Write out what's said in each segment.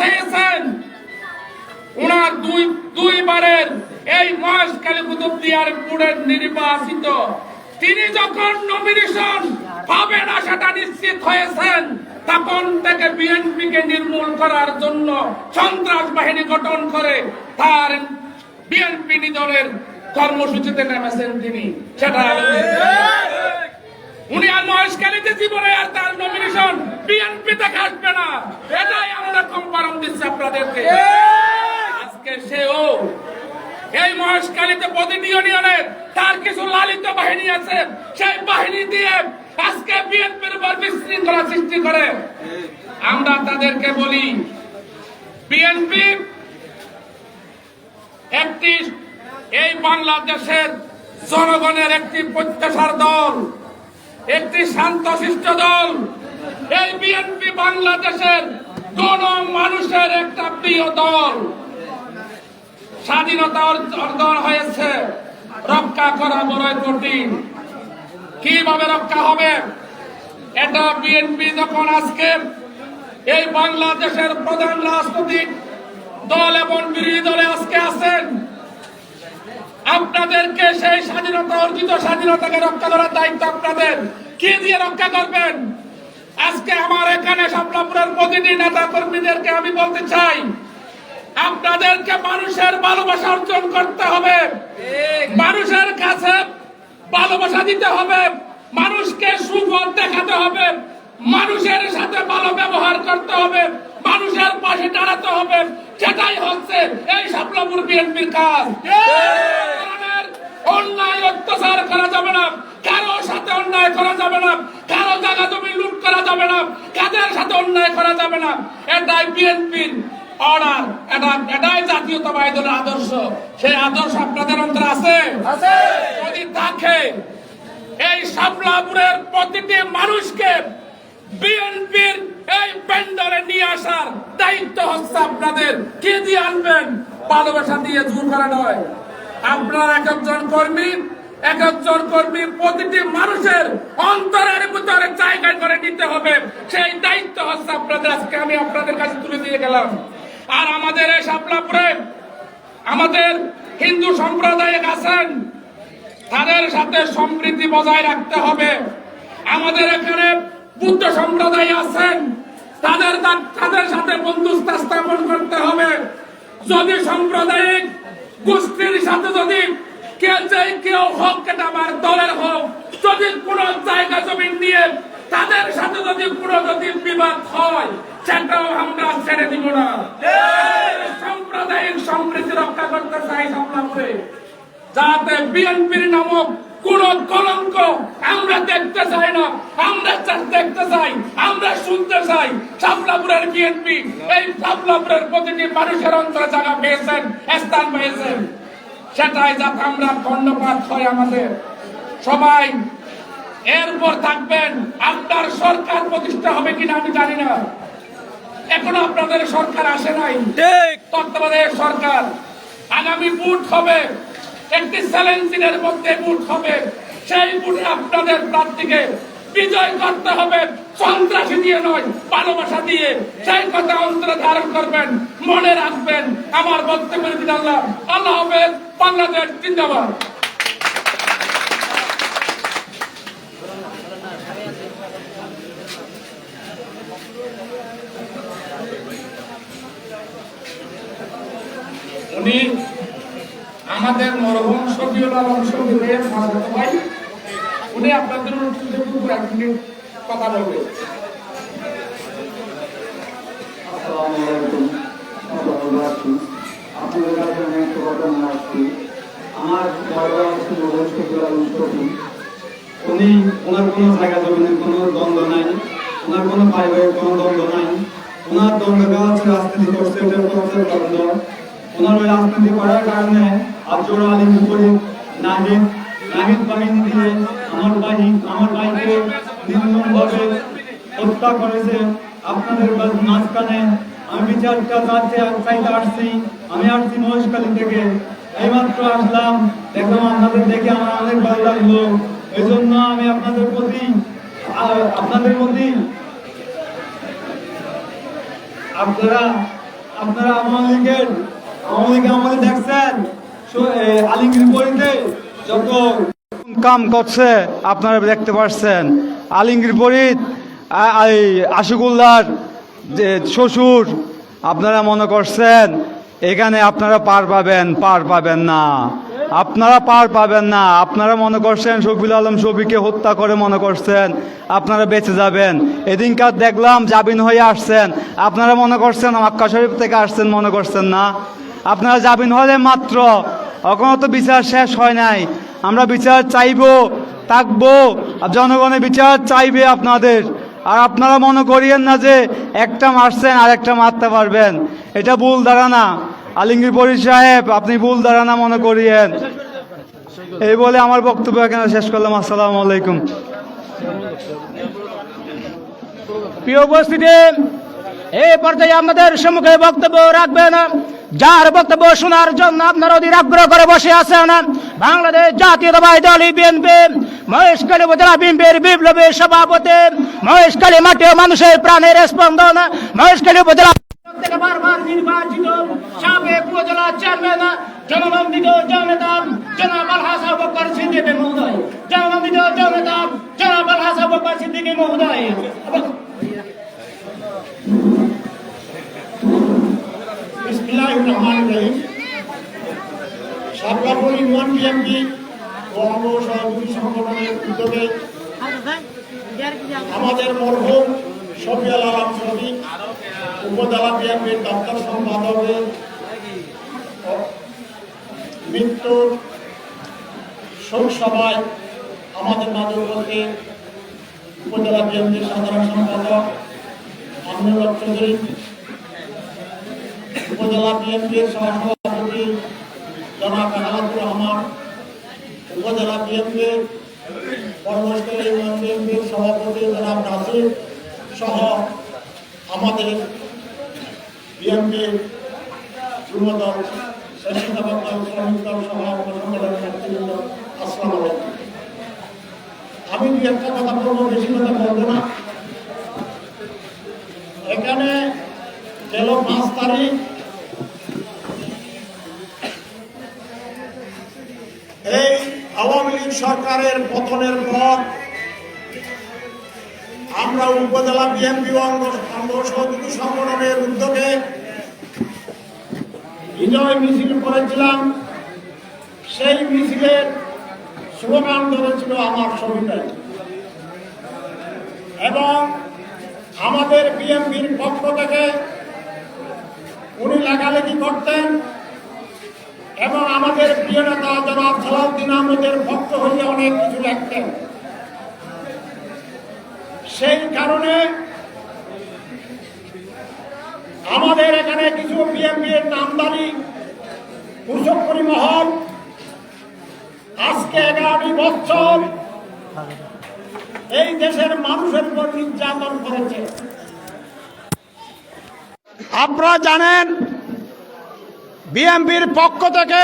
চেয়েছেন। ওনার দুই দুইবারের এই মহেশখালী কুতুবদিয়ার পুরের নির্বাচিত। তিনি যখন নমিনেশন পাবেন না সেটা নিশ্চিত হয়েছেন তখন থেকে বিএনপি কে নির্মূল করার জন্য সন্ত্রাস বাহিনী গঠন করে তার বিএনপি দলের কর্মসূচিতে নেমেছেন তিনি। সেটা উনি আর মহেশখালীতে জীবনে আর তার নমিনেশন বিএনপি থেকে আসবে না এটাই আমরা কম্পারম দিচ্ছি আপনাদেরকে। আজকে সেও এই মহেশখালীতে প্রতিটি ইউনিয়নের তার কিছু লালিত বাহিনী আছে, সেই বাহিনী দিয়ে আজকে বিএনপির উপর বিশৃঙ্খলা সৃষ্টি করে। আমরা তাদেরকে বলি, বিএনপি একটি এই বাংলাদেশের জনগণের একটি প্রত্যাশার দল, একটি শান্তশিষ্ট দল। এই বিএনপি বাংলাদেশের মানুষের একটা প্রিয় দল। স্বাধীনতা অর্জ- অর্জন হয়েছে। রক্ষা করা বড় কঠিন। কীভাবে রক্ষা হবে? এটা বিএনপি যখন আজকে এই বাংলাদেশের প্রধান রাজনৈতিক দল এবং বিরোধী দলে আজকে আছেন, আপনাদেরকে সেই স্বাধীনতা অর্জিত স্বাধীনতাকে রক্ষা করার দায়িত্ব আপনাদের। কি দিয়ে রক্ষা করবেন? আজকে আমার এখানে শাপলাপুরের প্রতিটি নেতা কর্মীদেরকে আমি বলতে চাই আপনাদেরকে মানুষের ভালোবাসা অর্জন করতে হবে। মানুষের কাছে ভালোবাসা দিতে হবে মানুষকে সুফল দেখাতে হবে মানুষের সাথে ভালো ব্যবহার করতে হবে মানুষের পাশে দাঁড়াতে হবে। সেটাই হচ্ছে এই শাপলাপুর বিএনপির কাজ। অন্যায় অত্যাচার করা যাবে না। সাথে অন্যায় করা যাবে না? কারও জায়গা জমি লুট করা যাবে না। কাদের সাথে অন্যায় করা যাবে না? এটাই বিএনপির অর্ডার এটা এটাই জাতীয়তাবাদী দলের আদর্শ। সেই আদর্শ আপনাদের অন্তরে আছে? যদি থাকে এই সাপলাপুরের প্রতিটি মানুষকে বিএনপির এই প্যান্ডলে নিয়ে আসার দায়িত্ব হচ্ছে আপনাদের। কে দিয়ে আনবেন? ভালোবাসা দিয়ে দূর করা নয়। আপনার এক একজন কর্মী একজন কর্মী প্রতিটি মানুষের অন্তরের ভিতরে জায়গা করে নিতে হবে। সেই দায়িত্ব হচ্ছে আপনাদের। আজকে আমি আপনাদের কাছে তুলে দিয়ে গেলাম। আর আমাদের এই সাপলাপুরে আমাদের হিন্দু সম্প্রদায়িক আছেন। তাদের সাথে সম্প্রীতি বজায় রাখতে হবে। আমাদের এখানে বুদ্ধ সম্প্রদায় আছেন। তাদের তাদের সাথে বন্ধুত্ব স্থাপন করতে হবে। যদি সাম্প্রদায়িক গোষ্ঠীর সাথে যদি কে যে কেউ হোক এটা আমার দলের হোক যদি কোন জায়গা জমি নিয়ে তাদের সাথে যদি কোনো যদি বিবাদ হয় সেটাও আমরা ছেড়ে দিব না। সাম্প্রদায়িক সম্প্রীতি রক্ষা করতে চাই সামলাপুরে যাতে বিএনপির নামক কোন কলঙ্ক আমরা দেখতে চাই না আমরা দেখতে চাই আমরা শুনতে চাই। সাপলাপুরের বিএনপি এই সাপলাপুরের প্রতিটি মানুষের অন্তরে জায়গা পেয়েছেন স্থান পেয়েছেন। সেটাই যাতে আমরা ধন্যবাদ হয় আমাদের। সবাই এরপর থাকবেন। আপনার সরকার প্রতিষ্ঠা হবে কিনা আমি জানি না। এখনও আপনাদের সরকার আসে নাই। তত্ত্বাবধায়ক সরকার আগামী বুট হবে। একটি চ্যালেঞ্জিংয়ের মধ্যে বুট হবে। সেই বুটে আপনাদের প্রার্থীকে বিজয় করতে হবে। সন্ত্রাসী দিয়ে নয়, ভালোবাসা দিয়ে। সেই কথা অন্তরে ধারণ করবেন, মনে রাখবেন। আমার বক্তব্যের দিন আল্লাহ আল্লাহ হাফেজ, বাংলাদেশ জিন্দাবাদ। উনি আমাদের মরহুম শফিউল আলম শফিউলের ভাই। উনি আপনাদের এক কথা বলবে আমার উনি, ওনার কোনো জায়গা জমিনের কোনো দ্বন্দ্ব নাই। ওনার কোনো কোনো দ্বন্দ্ব নাই। ওনার রাজনীতি দ্বন্দ্ব। ওনার ওই করার কারণে আজর আলী মুকুরি নাহিদ আমার বাহিনী আমার হত্যা করেছে। আপনাদের মাঝখানে আমি বিচারটা চাইতে চাইতে আসছি, আমি আসছি থেকে। এইমাত্র আসলাম, দেখলাম আপনাদের দেখে আমার অনেক ভালো লাগল। এই জন্য আমি আপনাদের প্রতি আপনাদের প্রতি আপনারা আপনারা আওয়ামী লীগের, আওয়ামী লীগে আমাদের দেখছেন আলিঙ্গির পরিতে যত কাম করছে, আপনারা দেখতে পাচ্ছেন আলিঙ্গির পরিত আশিকুল্লার যে শ্বশুর, আপনারা মনে করছেন, এখানে আপনারা পার পাবেন পার পাবেন না। আপনারা পার পাবেন না। আপনারা মনে করছেন শফিল আলম শফিকে হত্যা করে মনে করছেন, আপনারা বেঁচে যাবেন। এদিনকার দেখলাম জামিন হয়ে আসছেন। আপনারা মনে করছেন মক্কা শরীফ থেকে আসছেন, মনে করছেন না। আপনারা জামিন হলে মাত্র এখনও তো বিচার শেষ হয় নাই। আমরা বিচার চাইব, থাকব জনগণের বিচার চাইবে আপনাদের। আর আপনারা মনে করিয়েন না যে একটা মারছেন আর একটা মারতে পারবেন। এটা ভুল ধারণা। আলিঙ্গির পরি সাহেব, আপনি ভুল ধারণা মনে করিয়েন। এই বলে আমার বক্তব্য এখানে শেষ করলাম। আসসালামু আলাইকুম। প্রিয় উপস্থিতি, এই পর্যায়ে আপনাদের সম্মুখে বক্তব্য রাখবেন যার বক্তব্য শোনার জন্য আপনারা অধীর আগ্রহ করে বসে আছেন বাংলাদেশ জাতীয়তাবাদী দল বিএনপি মহেশখালী উপজেলা বিএনপির বিপ্লবী সভাপতি, মহেশখালী মাঠে মানুষের প্রাণের স্পন্দন, মহেশখালী উপজেলা থেকে বারবার নির্বাচিত সাবেক সিদ্দিকী মহোদয়। সিদ্দিকী মহোদয়। বিসমিল্লাহির রহমানির রহিম শাপলাপুর ইউনিয়ন বিএনপি ও অঙ্গ আমাদের মরহুম শফিয়াল আলম শফিক উপজেলা বিএনপির দপ্তর সম্পাদকের মৃত্যুর শোক সভায় আমাদের মাঝে উপজেলা বিএনপির সাধারণ সম্পাদক আমিনুল চৌধুরী উপজেলা বিএনপির সহসভাপতি জনাব আলাদুর রহমান, উপজেলা বিএনপির বিএনপির সভাপতি জনাব নাসির সহ আমাদের বিএনপির যুবদল দল আমি দু একটা কথা বলব, বেশি কথা বলব না? এখানে গেল পাঁচ তারিখ এই আওয়ামী লীগ সরকারের পতনের পর আমরা উপজেলা বিএনপি অঙ্গ সংগঠনের উদ্যোগে বিজয় মিছিল করেছিলাম। সেই মিছিলের স্লোগান ধরেছিল আমার ছবিটাই এবং আমাদের বিএনপির পক্ষ থেকে উনি লেখালেখি করতেন। এবং আমাদের প্রিয় নেতা জনাব সালাউদ্দিন আহমেদের ভক্ত হয়ে অনেক কিছু লিখতেন সেই কারণে আমাদের এখানে কিছু বিএনপির নামদারি কুশকরি মহল আজকে এগারোটি বছর এই দেশের মানুষের উপর নির্যাতন করেছে। আপনারা জানেন বিএনপির পক্ষ থেকে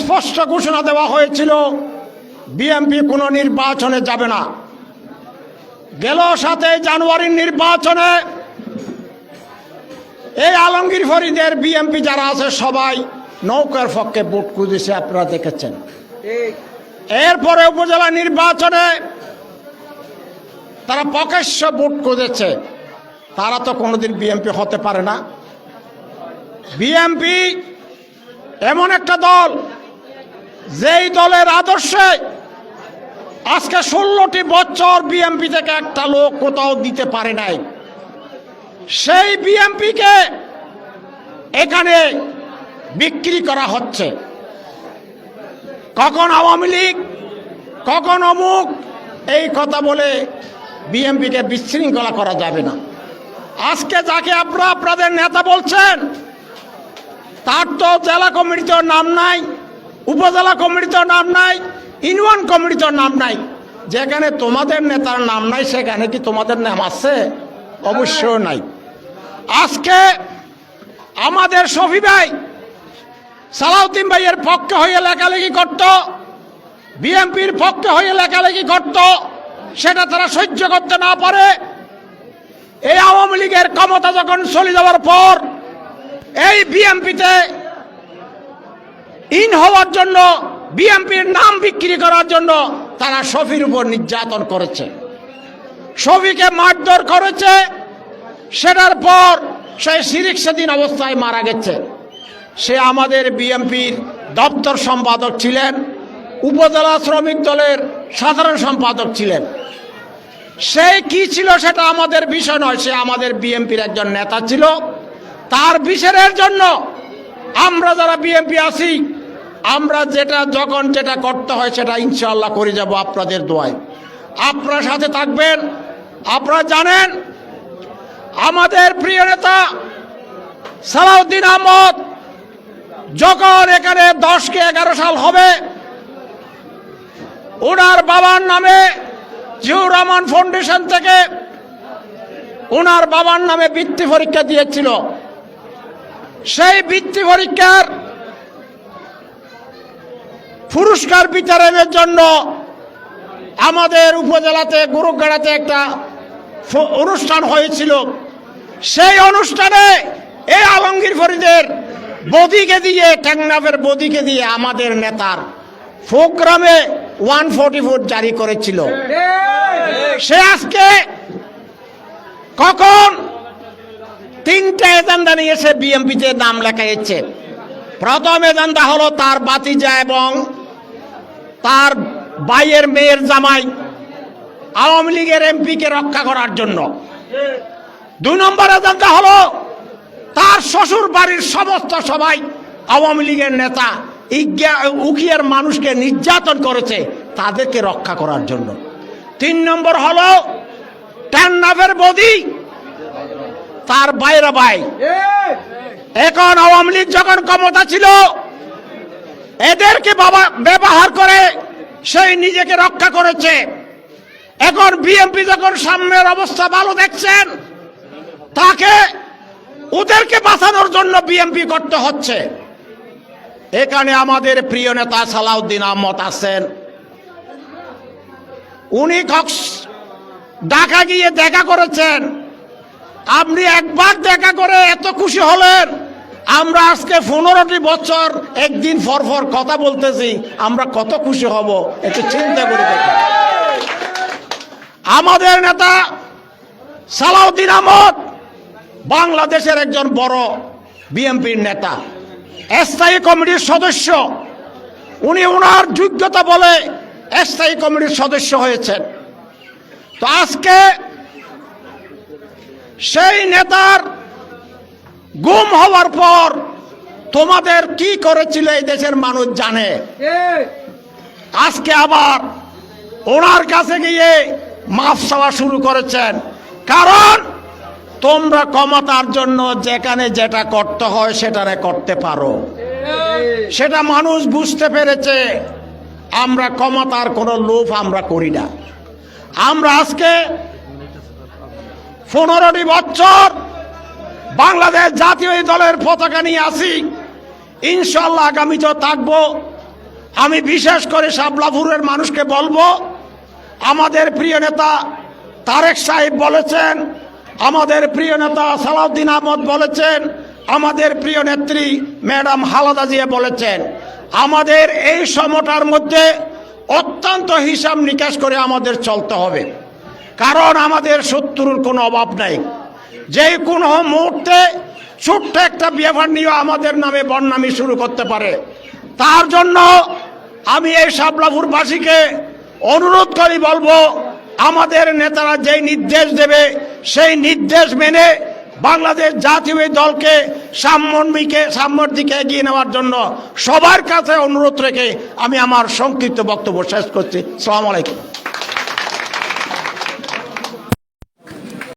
স্পষ্ট ঘোষণা দেওয়া হয়েছিল, বিএনপি কোনো নির্বাচনে যাবে না। গেল সাথে জানুয়ারির নির্বাচনে এই আলমগীর ফরিদের বিএনপি যারা আছে সবাই নৌকার পক্ষে ভোট খুঁজেছে, আপনারা দেখেছেন। এরপরে উপজেলা নির্বাচনে তারা প্রকাশ্য ভোট খুঁজেছে। তারা তো কোনোদিন বিএনপি হতে পারে না। বিএনপি এমন একটা দল, যেই দলের আদর্শে আজকে ষোলোটি বছর বিএনপি থেকে একটা লোক কোথাও দিতে পারে নাই। সেই বিএনপিকে এখানে বিক্রি করা হচ্ছে। কখন আওয়ামী লীগ, কখন অমুক, এই কথা বলে বিএনপিকে বিশৃঙ্খলা করা যাবে না। আজকে যাকে আপনারা, আপনাদের নেতা বলছেন তার তো জেলা কমিটির নাম নাই, উপজেলা কমিটির নাম নাই, ইউনিয়ন কমিটির নাম নাই। যেখানে তোমাদের নেতার নাম নাই, সেখানে কি তোমাদের নাম আছে? অবশ্যই নাই। আজকে আমাদের শফি ভাই সালাউদ্দিন ভাইয়ের পক্ষে হয়ে লেখালেখি করত, বিএনপির পক্ষে হয়ে লেখালেখি করত, সেটা তারা সহ্য করতে না পারে। এই আওয়ামী লীগের ক্ষমতা যখন চলে যাওয়ার পর এই বিএমপিতে ইন হওয়ার জন্য, বিএমপির নাম বিক্রি করার জন্য তারা শফির উপর নির্যাতন করেছে। শফিকে মারধর করেছে, সেটার পর সে সিরিক সেদিন অবস্থায় মারা গেছে। সে আমাদের বিএমপির দপ্তর সম্পাদক ছিলেন, উপজেলা শ্রমিক দলের সাধারণ সম্পাদক ছিলেন। সে কি ছিল সেটা আমাদের বিষয় নয়, সে আমাদের বিএমপির একজন নেতা ছিল। তার বিচারের জন্য আমরা যারা বিএমপি আছি, আমরা যেটা যখন যেটা করতে হয় সেটা ইনশাল্লাহ করে যাব আপনাদের দোয়ায়। আপনার সাথে থাকবেন, আপনারা জানেন, আমাদের প্রিয় নেতা সালাউদ্দিন আহমদ যখন এখানে দশকে এগারো সাল হবে ওনার বাবার নামে জিউর রহমান ফাউন্ডেশন থেকে ওনার বাবার নামে বৃত্তি পরীক্ষা দিয়েছিল। সেই বৃত্তি পরীক্ষার পুরস্কার বিতরণের জন্য আমাদের উপজেলাতে গুরুগাড়াতে একটা অনুষ্ঠান হয়েছিল। সেই অনুষ্ঠানে এই আলমগীর ফরিদের বদিকে দিয়ে টেকনাফের বদিকে দিয়ে আমাদের নেতার প্রোগ্রামে ওয়ান ফোর্টি ফোর জারি করেছিল। সে আজকে কখন তিনটা এজেন্ডা নিয়ে এসে বিএমপিতে নাম লেখাইছে। প্রথম এজেন্ডা হলো তার বাতিজা এবং তার ভাইয়ের মেয়ের জামাই আওয়ামী লীগের এমপিকে রক্ষা করার জন্য। দুই নম্বর এজেন্ডা হলো তার শ্বশুর বাড়ির সমস্ত সবাই আওয়ামী লীগের নেতা ইজ্ঞা- উকিয়ার মানুষকে নির্যাতন করেছে তাদেরকে রক্ষা করার জন্য। তিন নম্বর হলো টান্নাফের বদি তার বাইরে ভাই। এখন আওয়ামী লীগ যখন ক্ষমতা ছিল, এদেরকে বাবা ব্যবহার করে সেই নিজেকে রক্ষা করেছে। এখন বিএমপি যখন সামনের অবস্থা ভালো দেখছেন, তাকে ওদেরকে বাঁচানোর জন্য বিএমপি করতে হচ্ছে। এখানে আমাদের প্রিয় নেতা সালাউদ্দিন আহমদ আছেন। উনি ঢাকা গিয়ে দেখা করেছেন। আপনি একবার দেখা করে এত খুশি হলেন। আমরা আজকে পনেরোটি বছর একদিন পর কথা বলতেছি, আমরা কত খুশি হব একটু চিন্তা করে দেখেন। আমাদের নেতা সালাউদ্দিন আহমদ, বাংলাদেশের একজন বড় বিএনপির নেতা, স্থায়ী কমিটির সদস্য। উনি ওনার যোগ্যতা বলে স্থায়ী কমিটির সদস্য হয়েছেন। তো আজকে সেই নেতার গুম হওয়ার পর তোমাদের কি করেছিল এই দেশের মানুষ জানে? আজকে আবার ওনার কাছে গিয়ে মাফ চাওয়া শুরু করেছেন। কারণ তোমরা ক্ষমতার জন্য যেখানে যেটা করতে হয় সেটারে করতে পারো। সেটা মানুষ বুঝতে পেরেছে আমরা ক্ষমতার কোনো লোভ আমরা করি না। আমরা আজকে পনেরোটি বছর বাংলাদেশ জাতীয় দলের পতাকা নিয়ে আসি। ইনশাল্লাহ আগামীতেও থাকব। আমি বিশেষ করে শাবলাপুরের মানুষকে বলব, আমাদের প্রিয় নেতা তারেক সাহেব বলেছেন, আমাদের প্রিয় নেতা সালাউদ্দিন আহমদ বলেছেন, আমাদের প্রিয় নেত্রী ম্যাডাম হালাদা জিয়া বলেছেন। আমাদের এই সময়টার মধ্যে অত্যন্ত হিসাব নিকাশ করে আমাদের চলতে হবে। কারণ আমাদের শত্রুর কোনো অভাব নাই। যে কোনো মুহূর্তে ছোট্ট একটা ব্যবহার নিয়ে আমাদের নামে বন্যামি শুরু করতে পারে। তার জন্য আমি এই শাবলাপুরবাসীকে অনুরোধ করি, বলব, আমাদের নেতারা যেই নির্দেশ দেবে, সেই নির্দেশ মেনে বাংলাদেশ জাতীয় দলকে সাম্যমিকে সাম্যর দিকে এগিয়ে নেওয়ার জন্য সবার কাছে অনুরোধ রেখে আমি আমার সংক্ষিপ্ত বক্তব্য শেষ করছি। সালাম আলাইকুম।